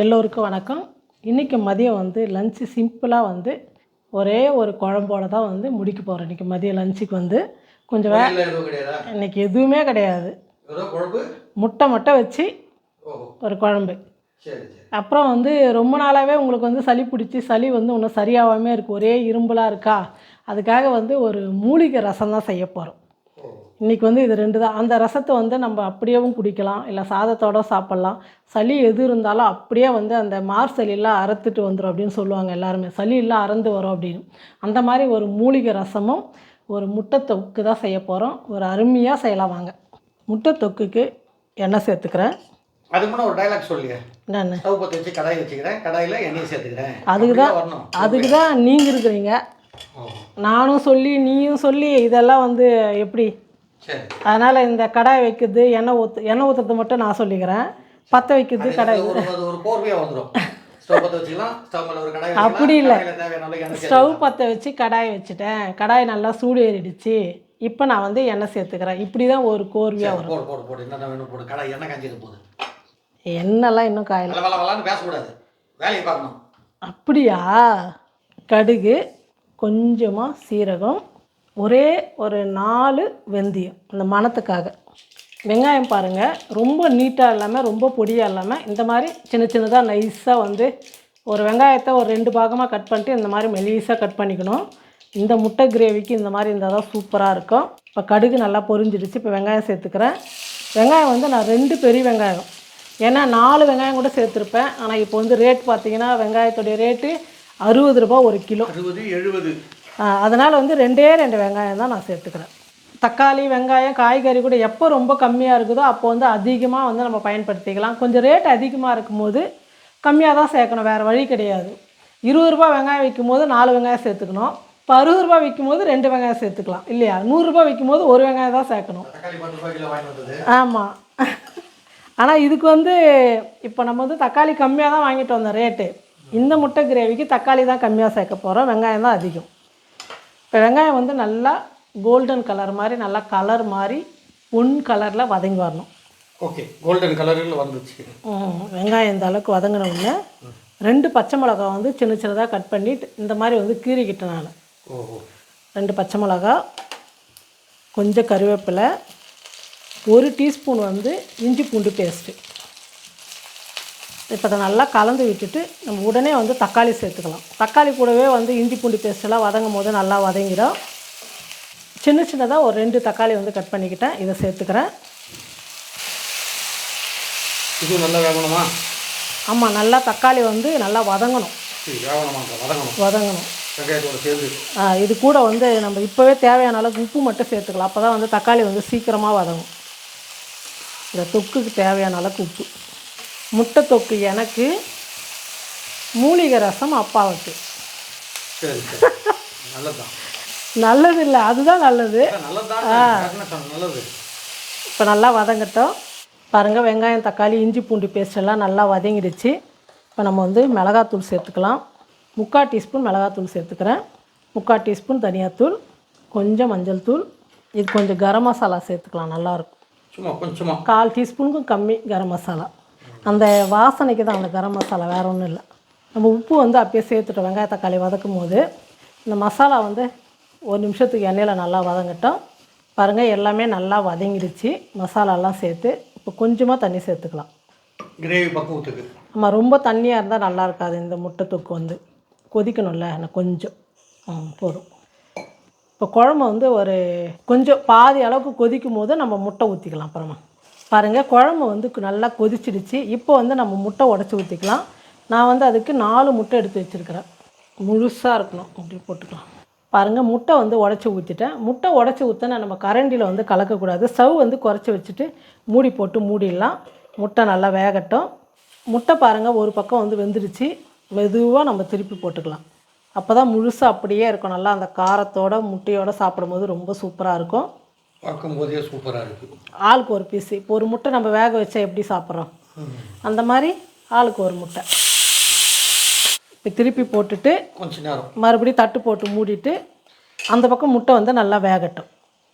எல்லோருக்கும் வணக்கம். இன்றைக்கி மதியம் வந்து லஞ்சு சிம்பிளாக வந்து ஒரே ஒரு குழம்போட தான் வந்து முடிக்க போகிறேன் இன்றைக்கி மதியம் லஞ்சுக்கு வந்து கொஞ்சம் வே இன்றைக்கி எதுவுமே கிடையாது? முட்டை மட்டும் வச்சு ஒரு குழம்பு. அப்புறம் வந்து ரொம்ப நாளாகவே உங்களுக்கு வந்து சளி பிடிச்சி சளி வந்து இன்னும் சரியாகாமே இருக்குது ஒரே இரும்பலாக இருக்கா? அதுக்காக வந்து ஒரு மூலிகை ரசம் தான் செய்ய போகிறோம் இன்றைக்கி வந்து இது ரெண்டு தான். அந்த ரசத்தை வந்து நம்ம அப்படியேவும் குடிக்கலாம். இல்லை சாதத்தோட சாப்பிட்லாம். சளி எது இருந்தாலும் அப்படியே வந்து அந்த மார் சளியெல்லாம் அறுத்துட்டு வந்துடும் அப்படின்னு சொல்லுவாங்க எல்லாருமே. சளி எல்லாம் அறந்து வரும் அப்படின்னு. அந்த மாதிரி ஒரு மூலிகை ரசமும் ஒரு முட்டை தொக்கு தான் செய்ய போகிறோம் ஒரு அருமையாக செய்யலாம் வாங்க. முட்டை தொக்குக்கு எண்ணெய் சேர்த்துக்கிறேன். அதுக்கு முன்னே ஒரு டைலாக் சொல்லிய என்னென்ன? ஸ்டவ் பற்ற வச்சு கடாய் வச்சுக்கிறேன். கடாயில் எண்ணெயை சேர்த்துக்கிறேன். அதுக்கு தான் அதுக்கு தான் நீங்கள் இருக்கிறீங்க. நானும் சொல்லி நீயும் சொல்லி இதெல்லாம் வந்து எப்படி? அதனால் இந்த கடாய் வைக்கிறது எண்ணெய் ஊற்று எண்ணெய் ஊற்றுறது மட்டும் நான் சொல்லிக்கிறேன். பற்ற வைக்கிறது கடாய். ஒரு கோர்வையாக வந்துடும் அப்படி இல்ல. ஸ்டவ் பற்ற வச்சு கடாய் வச்சுட்டேன். கடாய் நல்லா சூடு ஏறிடுச்சு. இப்போ நான் வந்து எண்ணெய் சேர்த்துக்கிறேன். இப்படி தான் ஒரு கோர்வையாக வரும். எண்ணெய்லாம் இன்னும் காயல. பேசக்கூடாது. வேலையை பார்க்கணும். அப்படியா? கடுகு கொஞ்சமாக சீரகம் ஒரே ஒரு நாலு வெந்தயம் அந்த மணத்துக்காக. வெங்காயம் பாருங்கள் ரொம்ப நீட்டாக இல்லாமல் ரொம்ப பொடியாக இல்லாமல் இந்த மாதிரி சின்ன சின்னதாக நைஸாக வந்து ஒரு வெங்காயத்தை ஒரு ரெண்டு பாகமாக கட் பண்ணிட்டு இந்த மாதிரி மெலிசாக கட் பண்ணிக்கணும். இந்த முட்டை கிரேவிக்கு இந்த மாதிரி இருந்தால் தான் சூப்பராக இருக்கும். இப்போ கடுகு நல்லா பொரிஞ்சிடுச்சு இப்போ வெங்காயம் சேர்த்துக்கிறேன். வெங்காயம் வந்து நான் ரெண்டு பெரிய வெங்காயம். ஏன்னா நாலு வெங்காயம் கூட சேர்த்துருப்பேன். ஆனால் இப்போ வந்து ரேட் பார்த்தீங்கன்னா வெங்காயத்துடைய ரேட்டு அறுபது ரூபாய் ஒரு கிலோ. அறுபது எழுபது. அதனால் வந்து ரெண்டே ரெண்டு வெங்காயம் தான் நான் சேர்த்துக்கிறேன். தக்காளி வெங்காயம் காய்கறி கூட எப்போ ரொம்ப கம்மியாக இருக்குதோ அப்போ வந்து அதிகமாக வந்து நம்ம பயன்படுத்திக்கலாம். கொஞ்சம் ரேட் அதிகமாக இருக்கும்போது கம்மியாக தான் சேர்க்கணும் வேறு வழி கிடையாது. இருபது ரூபாய் வெங்காயம் விற்கும் போது நாலு வெங்காயம் சேர்த்துக்கணும். இப்போ அறுபது ரூபாய் விற்கும் போது ரெண்டு வெங்காயம் சேர்த்துக்கலாம். இல்லையா? நூறுரூபா விற்கும் போது ஒரு வெங்காயம் தான் சேர்க்கணும். ஆமாம் ஆனால் இதுக்கு வந்து இப்போ நம்ம வந்து தக்காளி கம்மியாக தான் வாங்கிட்டு வந்தோம் ரேட்டு இந்த முட்டை கிரேவிக்கு தக்காளி தான் கம்மியாக சேர்க்க போகிறோம் வெங்காயம் தான் அதிகம். இப்போ வெங்காயம் வந்து நல்லா கோல்டன் கலர் மாதிரி நல்லா கலர் மாதிரி பொன் கலரில் வதங்கி வரணும். ஓகே கோல்டன் கலரில் வந்துச்சு. ம், வெங்காயம் இந்த அளவுக்கு வதங்கின உடனே ரெண்டு பச்சை மிளகாய் வந்து சின்ன சின்னதாக கட் பண்ணி இந்த மாதிரி வந்து கீறிக்கிட்டேன் நான். ஓஹோ. ரெண்டு பச்சை மிளகா கொஞ்சம் கருவேப்பிலை ஒரு டீஸ்பூன் வந்து இஞ்சி பூண்டு பேஸ்ட்டு இப்போ அதை நல்லா கலந்து விட்டுட்டு நம்ம உடனே வந்து தக்காளி சேர்த்துக்கலாம். தக்காளி கூடவே வந்து இஞ்சி பூண்டு பேஸ்ட்டெல்லாம் வதங்கும் போது நல்லா வதங்கிடும். சின்ன சின்னதாக ஒரு ரெண்டு தக்காளி வந்து கட் பண்ணிக்கிட்டேன். இதை சேர்த்துக்கிறேன். இது நல்லா வேகணுமா? ஆமாம் நல்லா தக்காளி வந்து நல்லா வதங்கணும். வதங்கணும். இது கூட வந்து நம்ம இப்போவே தேவையான அளவுக்கு உப்பு மட்டும் சேர்த்துக்கலாம். அப்போ தான் வந்து தக்காளி வந்து சீக்கிரமாக வதங்கும். இந்த தொக்குக்கு தேவையான அளவுக்கு உப்பு. முட்டை தொக்கு எனக்கு மூலிகை ரசம் அப்பாவுக்கு நல்லது இல்லை அதுதான் நல்லது. நல்லது. இப்போ நல்லா வதங்கட்டும். பாருங்கள் வெங்காயம் தக்காளி இஞ்சி பூண்டு பேஸ்ட் எல்லாம் நல்லா வதங்கிடுச்சு. இப்போ நம்ம வந்து மிளகாத்தூள் சேர்த்துக்கலாம். முக்கால் டீஸ்பூன் மிளகாத்தூள் சேர்த்துக்கிறேன். முக்கால் டீஸ்பூன் தனியாத்தூள் கொஞ்சம் மஞ்சள் தூள். இது கொஞ்சம் கரம் மசாலா சேர்த்துக்கலாம் நல்லாயிருக்கும். சும்மா கொஞ்சமா. கால் டீஸ்பூனுக்கும் கம்மி கரம் மசாலா. அந்த வாசனைக்கு தான் அந்த கரம் மசாலா வேறு ஒன்றும் இல்லை. நம்ம உப்பு வந்து அப்பயே சேர்த்துட்டோம் வெங்காய தக்காளி வதக்கும் போது இந்த மசாலா வந்து ஒரு நிமிஷத்துக்கு எண்ணெயில் நல்லா வதங்கட்டும். பாருங்கள் எல்லாமே நல்லா வதங்கிடுச்சு. மசாலாலாம் சேர்த்து இப்போ கொஞ்சமாக தண்ணி சேர்த்துக்கலாம். கிரேவி பக்குவத்துக்கு. நம்ம ரொம்ப தண்ணியாக இருந்தால் நல்லா இருக்காது இந்த முட்டை தொக்கு வந்து. கொதிக்கணும்ல எனக்கு கொஞ்சம். போதும். இப்போ குழம்பு வந்து ஒரு கொஞ்சம் பாதி அளவுக்கு கொதிக்கும் போது நம்ம முட்டை ஊற்றிக்கலாம் அப்புறமா. பாருங்கள் குழம்பு வந்து நல்லா கொதிச்சிடுச்சு. இப்போ வந்து நம்ம முட்டை உடச்சி ஊற்றிக்கலாம் நான் வந்து அதுக்கு நாலு முட்டை எடுத்து வச்சுருக்கிறேன். முழுசாக இருக்கணும். அப்படி போட்டுக்கலாம். பாருங்கள் முட்டை வந்து உடச்சி ஊற்றிட்டேன் முட்டை உடச்சி ஊற்றினா நம்ம கரண்டியில் வந்து கலக்கக்கூடாது. ஸ்டவ் வந்து குறைச்சி வச்சுட்டு மூடி போட்டு மூடிடலாம். முட்டை நல்லா வேகட்டும். முட்டை பாருங்கள் ஒரு பக்கம் வந்து வெந்துருச்சு மெதுவாக நம்ம திருப்பி போட்டுக்கலாம். அப்போ தான் முழுசாக அப்படியே இருக்கும். நல்லா அந்த காரத்தோட முட்டையோடு சாப்பிடும்போது ரொம்ப சூப்பராக இருக்கும். பார்க்கும்போதே சூப்பராக இருக்குது ஆளுக்கு ஒரு பீஸு இப்போ ஒரு முட்டை நம்ம வேக வச்சா எப்படி சாப்பிட்றோம்? அந்த மாதிரி ஆளுக்கு ஒரு முட்டை. இப்போ திருப்பி போட்டுட்டு கொஞ்ச நேரம். மறுபடியும் தட்டு போட்டு மூடிட்டு அந்த பக்கம் முட்டை வந்து நல்லா வேகட்டும்.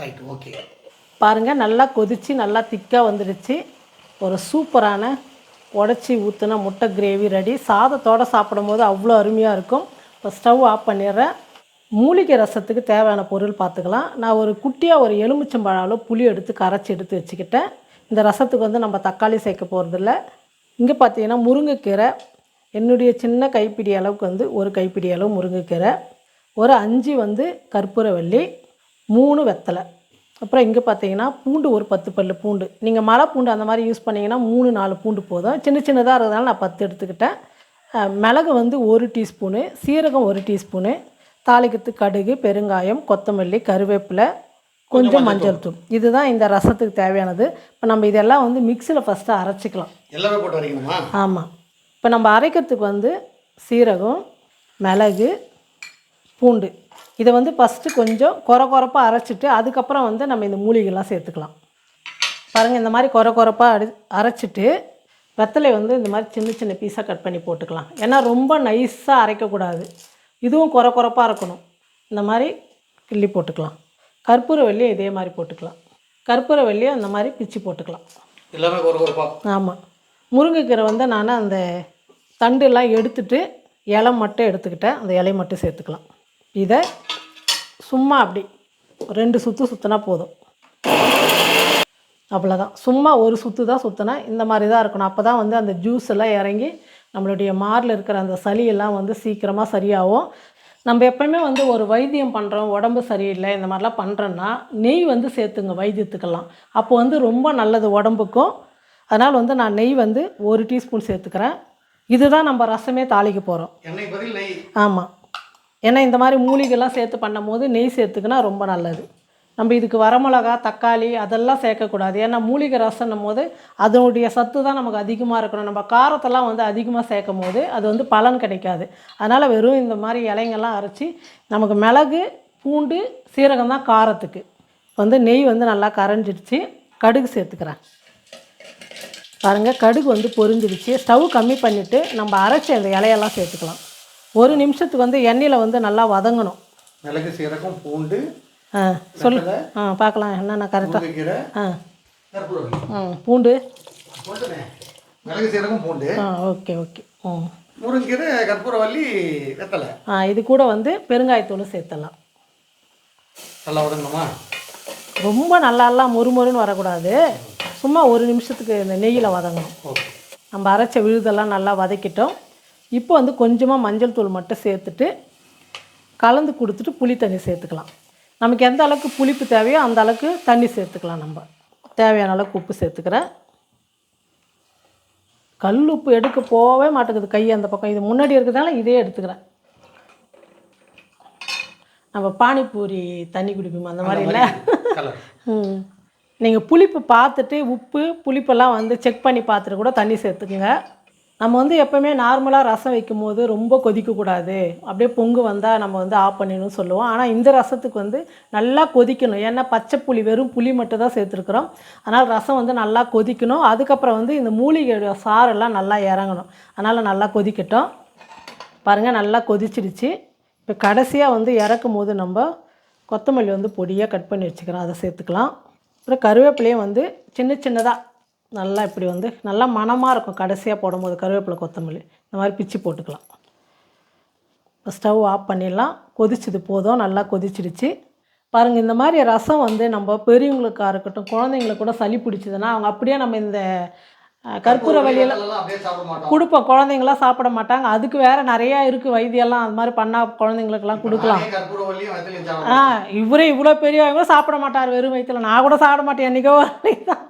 ரைட் ஓகே பாருங்கள் நல்லா கொதித்து நல்லா திக்காக வந்துடுச்சு. ஒரு சூப்பரான உடச்சி ஊற்றின முட்டை கிரேவி ரெடி சாதத்தோடு சாப்பிடும்போது அவ்வளோ அருமையாக இருக்கும். இப்போ ஸ்டவ் ஆஃப் பண்ணிடுறேன். மூலிகை ரசத்துக்கு தேவையான பொருள் பார்த்துக்கலாம். நான் ஒரு குட்டியாக ஒரு எலுமிச்சம்பழம் அளவு புளி எடுத்து கரைச்சி எடுத்து வச்சுக்கிட்டேன். இந்த ரசத்துக்கு வந்து நம்ம தக்காளி சேர்க்க போகிறதில்ல இங்கே பார்த்தீங்கன்னா முருங்கைக்கீரை. என்னுடைய சின்ன கைப்பிடி அளவுக்கு வந்து ஒரு கைப்பிடி அளவு முருங்கைக்கீரை. ஒரு அஞ்சு வந்து கற்பூரவள்ளி. மூணு வெத்தலை. அப்புறம் இங்கே பார்த்தீங்கன்னா பூண்டு ஒரு பத்து பல்லு பூண்டு. நீங்கள் மலை பூண்டு அந்த மாதிரி யூஸ் பண்ணிங்கன்னா மூணு நாலு பூண்டு போதும். சின்ன சின்னதாக இருக்கிறதுனால நான் பத்து எடுத்துக்கிட்டேன். மிளகு வந்து ஒரு டீஸ்பூனு சீரகம் ஒரு டீஸ்பூனு தாளிக்கிறதுக்கு கடுகு பெருங்காயம் கொத்தமல்லி கருவேப்பிலை கொஞ்சம் மஞ்சள் தூள். இதுதான் இந்த ரசத்துக்கு தேவையானது. இப்போ நம்ம இதெல்லாம் வந்து மிக்சியில் ஃபஸ்ட்டு அரைச்சிக்கலாம். எல்லாமே போட்டு வரைக்கணுமா ஆமாம் இப்போ நம்ம அரைக்கிறதுக்கு வந்து சீரகம் மிளகு பூண்டு. இதை வந்து ஃபஸ்ட்டு கொஞ்சம் குறை குறைப்பாக அரைச்சிட்டு அதுக்கப்புறம் வந்து நம்ம இந்த மூலிகைலாம் சேர்த்துக்கலாம். பாருங்கள் இந்த மாதிரி குறை குறைப்பாக அடி அரைச்சிட்டு வெத்தலை வந்து இந்த மாதிரி சின்ன சின்ன பீஸாக கட் பண்ணி போட்டுக்கலாம். ஏன்னா ரொம்ப நைஸாக அரைக்கக்கூடாது. இதுவும் குறை குறைப்பாக இருக்கணும். இந்த மாதிரி கிள்ளி போட்டுக்கலாம். கற்பூர வெள்ளியை இதே மாதிரி போட்டுக்கலாம். கற்பூர வெள்ளியை அந்த மாதிரி பிச்சு போட்டுக்கலாம். எல்லாமே ஆமாம் முருங்கைக்கீரை வந்து நான் அந்த தண்டுலாம் எடுத்துட்டு இலை மட்டும் எடுத்துக்கிட்டேன். அந்த இலை மட்டும் சேர்த்துக்கலாம். இதை சும்மா அப்படி ரெண்டு சுற்று சுற்றினா போதும். அவ்வளோதான் சும்மா ஒரு சுற்று தான் சுற்றினா இந்த மாதிரி தான் இருக்கணும். அப்போ தான் வந்து அந்த ஜூஸ் எல்லாம் இறங்கி நம்மளுடைய மாரில் இருக்கிற அந்த சளியெல்லாம் வந்து சீக்கிரமாக சரியாகும். நம்ம எப்பயுமே வந்து ஒரு வைத்தியம் பண்ணுறோம் உடம்பு சரியில்லை இந்த மாதிரிலாம் பண்ணுறோன்னா நெய் வந்து சேர்த்துங்க வைத்தியத்துக்கெல்லாம். அப்போ வந்து ரொம்ப நல்லது உடம்புக்கும். அதனால் வந்து நான் நெய் வந்து ஒரு டீஸ்பூன் சேர்த்துக்கிறேன். இதுதான் நம்ம ரசமே தாளிக்க போகிறோம் ஆமாம் ஏன்னா இந்த மாதிரி மூலிகைலாம் சேர்த்து பண்ணும்போது நெய் சேர்த்துக்கினா ரொம்ப நல்லது. நம்ம இதுக்கு வரமிளகா தக்காளி அதெல்லாம் சேர்க்கக்கூடாது. ஏன்னா மூலிகை ரசம்னும் போது அதனுடைய சத்து தான் நமக்கு அதிகமாக இருக்கணும். நம்ம காரத்தெல்லாம் வந்து அதிகமாக சேர்க்கும் போது அது வந்து பலன் கிடைக்காது. அதனால் வெறும் இந்த மாதிரி இலைங்கெல்லாம் அரைச்சி நமக்கு மிளகு பூண்டு சீரகம் தான் காரத்துக்கு. வந்து நெய் வந்து நல்லா கரைஞ்சிடுச்சு. கடுகு சேர்த்துக்கிறேன். பாருங்கள் கடுகு வந்து பொரிஞ்சிடுச்சு. ஸ்டவ் கம்மி பண்ணிவிட்டு நம்ம அரைச்ச அந்த இலையெல்லாம் சேர்த்துக்கலாம். ஒரு நிமிஷத்துக்கு வந்து எண்ணெயில் வந்து நல்லா வதங்கணும். மிளகு சீரகம் பூண்டு ஆ சொல்லு. ஆ பார்க்கலாம். என்னென்ன கரெக்டாக ஆ. ம் பூண்டு. போட்டுனே மிளகு சீரகம் பூண்டு. ஆ ஓகே ஓகே. ம் முருங்கீரை கற்பூரவள்ளி வெத்தலை. ஆ இது கூட வந்து பெருங்காயத்தூள் சேர்த்துடலாம். நல்லா வதங்கணுமா ரொம்ப நல்லாலாம் மொறுமொறுன்னு வரக்கூடாது. சும்மா ஒரு நிமிஷத்துக்கு இந்த நெய்யில் வதங்கணும். நம்ம அரைச்ச விழுதெல்லாம் நல்லா வதக்கிட்டோம். இப்போ வந்து கொஞ்சமாக மஞ்சள் தூள் மட்டும் சேர்த்துட்டு கலந்து கொடுத்துட்டு புளி தண்ணி சேர்த்துக்கலாம். நமக்கு எந்த அளவுக்கு புளிப்பு தேவையோ அந்த அளவுக்கு தண்ணி சேர்த்துக்கலாம் நம்ம. தேவையான அளவுக்கு உப்பு சேர்த்துக்கிறேன் கல் உப்பு எடுக்க போகவே மாட்டேங்குது. கை அந்த பக்கம். இது முன்னாடி இருக்கிறதால இதே எடுத்துக்கிறேன். நம்ம பானிபூரி தண்ணி குடிப்போம்? அந்த மாதிரி இல்லை? நீங்கள் புளிப்பு பார்த்துட்டு உப்பு புளிப்பெல்லாம் வந்து செக் பண்ணி பார்த்துட்டு கூட தண்ணி சேர்த்துக்குங்க. நம்ம வந்து எப்போவுமே நார்மலாக ரசம் வைக்கும்போது ரொம்ப கொதிக்கக்கூடாது. அப்படியே பொங்கு வந்தால் நம்ம வந்து ஆஃப் பண்ணிடணும் சொல்லுவோம். ஆனால் இந்த ரசத்துக்கு வந்து நல்லா கொதிக்கணும். ஏன்னா பச்சை புளி வெறும் புளி மட்டும் தான் சேர்த்துருக்குறோம். அதனால் ரசம் வந்து நல்லா கொதிக்கணும். அதுக்கப்புறம் வந்து இந்த மூலிகையோட சாரெல்லாம் நல்லா இறங்கணும். அதனால் நல்லா கொதிக்கட்டும். பாருங்கள் நல்லா கொதிச்சிடுச்சு. இப்போ கடைசியாக வந்து இறக்கும் போது நம்ம கொத்தமல்லி வந்து பொடியாக கட் பண்ணி வச்சுக்கிறோம். அதை சேர்த்துக்கலாம். அப்புறம் கருவேப்பிலையும் வந்து சின்ன சின்னதாக நல்லா இப்படி வந்து நல்லா மணமாக இருக்கும். கடைசியாக போடும்போது கருவேப்பிலை கொத்தமல்லி. இந்த மாதிரி பிச்சு போட்டுக்கலாம். இப்போ ஸ்டவ் ஆஃப் பண்ணிடலாம். கொதிச்சது போதும். நல்லா கொதிச்சிடுச்சு. பாருங்கள் இந்த மாதிரி ரசம் வந்து நம்ம பெரியவங்களுக்காக இருக்கட்டும் குழந்தைங்களுக்கு கூட சளி பிடிச்சதுன்னா அவங்க அப்படியே நம்ம இந்த கற்பூர வழியில் கொடுப்போம். குழந்தைங்களாம் சாப்பிட மாட்டாங்க. அதுக்கு வேறு நிறையா இருக்குது வைத்தியம்லாம் அது மாதிரி பண்ணால் குழந்தைங்களுக்கெல்லாம் கொடுக்கலாம். ஆ இவரே இவ்வளோ பெரியவங்க சாப்பிட மாட்டார். வெறும் வயிற்றுல நான் கூட சாப்பிட மாட்டேன். என்றைக்கோ தான்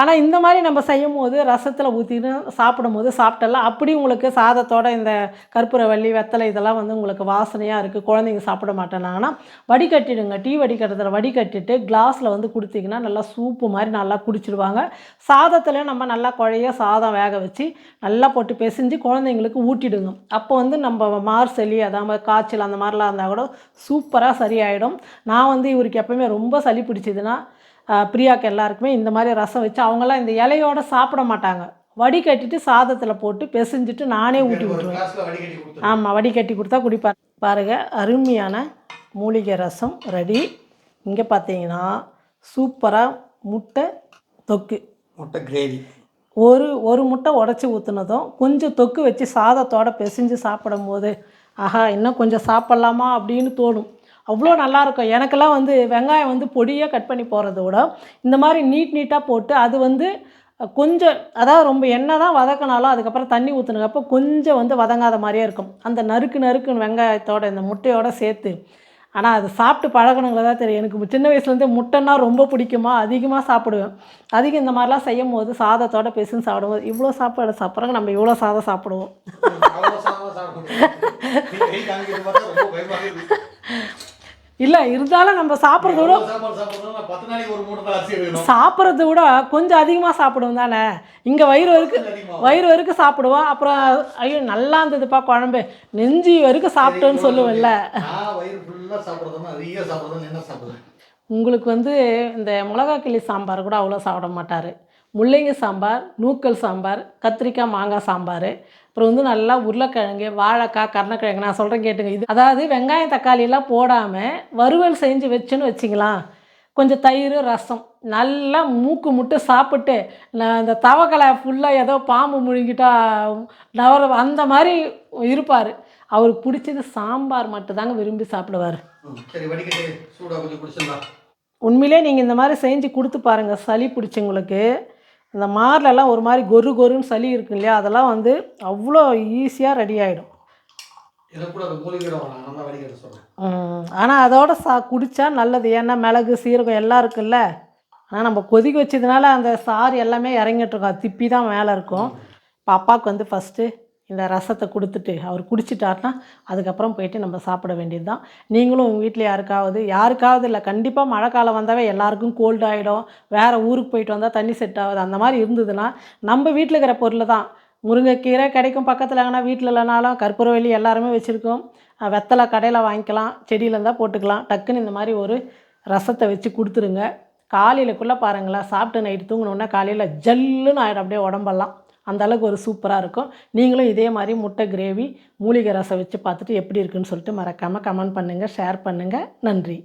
ஆனால் இந்த மாதிரி நம்ம செய்யும் போது ரசத்தில் ஊற்றின்னு சாப்பிடும்போது சாப்பிட்டலாம் அப்படி உங்களுக்கு சாதத்தோட இந்த கற்பூரவள்ளி வெத்தலை இதெல்லாம் வந்து உங்களுக்கு வாசனையாக இருக்குது குழந்தைங்க சாப்பிட மாட்டேனாங்கன்னா வடிகட்டிடுங்க. டீ வடிகட்டுறதுல வடிகட்டிட்டு கிளாஸில் வந்து கொடுத்தீங்கன்னா நல்லா சூப்பு மாதிரி நல்லா குடிச்சிடுவாங்க. சாதத்துலேயும் நம்ம நல்லா குழைய சாதம் வேக வச்சு நல்லா போட்டு பிசைஞ்சு குழந்தைங்களுக்கு ஊட்டிடுங்க. அப்போ வந்து நம்ம மார் சளி அதாவது காய்ச்சல் அந்த மாதிரிலாம் இருந்தால் கூட சூப்பராக சரியாயிடும். நான் வந்து இவருக்கு எப்பவுமே ரொம்ப சளி பிடிச்சதுன்னா பிரியாக்கு எல்லாருக்குமே இந்த மாதிரி ரசம் வச்சு அவங்கெல்லாம் இந்த இலையோட சாப்பிட மாட்டாங்க. வடிகட்டிட்டு சாதத்தில் போட்டு பிசைஞ்சிட்டு நானே ஊட்டி விட்டுருவேன். ஆமாம் வடிகட்டி கொடுத்தா குடிப்பார். பாருங்கள் அருமையான மூலிகை ரசம் ரெடி. இங்கே பார்த்தீங்கன்னா சூப்பராக முட்டை தொக்கு. முட்டை கிரேவி. ஒரு ஒரு முட்டை உடச்சி ஊற்றுனதும் கொஞ்சம் தொக்கு வச்சு சாதத்தோட பிசைஞ்சு சாப்பிடும்போது ஆஹா இன்னும் கொஞ்சம் சாப்பிட்லாமா? அப்படின்னு தோணும். அவ்வளோ நல்லாயிருக்கும். எனக்கெல்லாம் வந்து வெங்காயம் வந்து பொடியாக கட் பண்ணி போகிறத விட இந்த மாதிரி நீட் நீட்டாக போட்டு அது வந்து கொஞ்சம் அதாவது ரொம்ப எண்ணெய் தான் வதக்கினாலும் அதுக்கப்புறம் தண்ணி ஊற்றுனக்கப்போ கொஞ்சம் வந்து வதங்காத மாதிரியே இருக்கும். அந்த நறுக்கு நறுக்குன்னு வெங்காயத்தோட இந்த முட்டையோட சேர்த்து. ஆனால் அது சாப்பிட்டு பழகணுங்கள தான் தெரியும். எனக்கு சின்ன வயசுலேருந்தே முட்டைன்னா ரொம்ப பிடிக்குமா? அதிகமாக சாப்பிடுவேன். அதிகம் இந்த மாதிரிலாம் செய்யும் போது சாதத்தோட பெசுன்னு சாப்பிடும்போது இவ்வளோ சாப்பாடு சாப்பிட்றாங்க நம்ம இவ்வளோ சாதம் சாப்பிடுவோம். இல்லை இருந்தாலும் நம்ம சாப்பிட்றத விட சாப்பிட்றத விட கொஞ்சம் அதிகமாக சாப்பிடுவோம் தானே? இங்கே வயிறு வரைக்கும். வயிறு வரைக்கும் சாப்பிடுவோம். அப்புறம் ஐயோ நல்லா இருந்ததுப்பா குழம்பு. நெஞ்சு வரைக்கும் சாப்பிட்டோன்னு சொல்லுவேன்ல. உங்களுக்கு வந்து இந்த மிளகா கிள்ளி சாம்பார் கூட அவ்வளோ சாப்பிட மாட்டார். முள்ளங்கி சாம்பார் நூக்கல் சாம்பார் கத்திரிக்காய் மாங்காய் சாம்பார். அப்புறம் வந்து நல்லா உருளைக்கிழங்கு வாழைக்காய் கருணக்கிழங்கு. நான் சொல்கிறேன் கேட்டுங்க. இது அதாவது வெங்காயம் தக்காளி எல்லாம் போடாமல் வறுவல் செஞ்சு வச்சுன்னு வச்சிங்களேன். கொஞ்சம் தயிர் ரசம் நல்லா மூக்கு முட்டு சாப்பிட்டு நான் இந்த தவக்கலை ஃபுல்லாக ஏதோ பாம்பு முழுங்கிட்டா நவர அந்த மாதிரி இருப்பார். அவருக்கு பிடிச்சது சாம்பார் மட்டும்தாங்க விரும்பி சாப்பிடுவார். உண்மையிலே நீங்கள் இந்த மாதிரி செஞ்சு கொடுத்து பாருங்கள் சளி பிடிச்சவங்களுக்கு இந்த மார்லெல்லாம் ஒரு மாதிரி கொரு கொருன்னு சளி இருக்கு இல்லையா? அதெல்லாம் வந்து அவ்வளோ ஈஸியாக ரெடி ஆகிடும் ஆனால் அதோட சா குடித்தா நல்லது. ஏன்னா மிளகு சீரகம் எல்லாம் இருக்குல்ல? ஆனால் நம்ம கொதிக்க வச்சதுனால அந்த சாறு எல்லாமே இறங்கிட்டு இருக்கும். அது திப்பி தான் மேலே இருக்கும். இப்போ அப்பாவுக்கு வந்து ஃபஸ்ட்டு இந்த ரசத்தை கொடுத்துட்டு அவர் குடிச்சிட்டாருன்னா அதுக்கப்புறம் போயிட்டு நம்ம சாப்பிட வேண்டியது தான் நீங்களும் உங்கள் வீட்டில் யாருக்காவது யாருக்காவது இல்லை கண்டிப்பாக மழை காலம் வந்தாவே எல்லாருக்கும் கோல்டு ஆகிடும் வேறு ஊருக்கு போயிட்டு வந்தால் தண்ணி செட் ஆகுது. அந்த மாதிரி இருந்ததுன்னா நம்ம வீட்டில் இருக்கிற பொருள் தான். முருங்கைக்கீரை கிடைக்கும் பக்கத்தில் ஆனால் வீட்டில் இல்லைனாலும் கற்பூரவெளி எல்லாருமே வச்சுருக்கோம். வெத்தலை கடையில் வாங்கிக்கலாம் செடியில் இருந்தால் போட்டுக்கலாம். டக்குன்னு இந்த மாதிரி ஒரு ரசத்தை வச்சு கொடுத்துருங்க. காலையிலக்குள்ளே பாருங்களேன் சாப்பிட்டு நைட்டு தூங்கினோன்னா காலையில் ஜல்லுன்னு ஆகிடும் அப்படியே உடம்பெல்லாம். அந்தளவுக்கு ஒரு சூப்பராக இருக்கும். நீங்களும் இதே மாதிரி முட்டை கிரேவி மூலிகை ரசம் வச்சு பார்த்துட்டு எப்படி இருக்குன்னு சொல்லிட்டு மறக்காமல் கமெண்ட் பண்ணுங்கள் ஷேர் பண்ணுங்கள் நன்றி.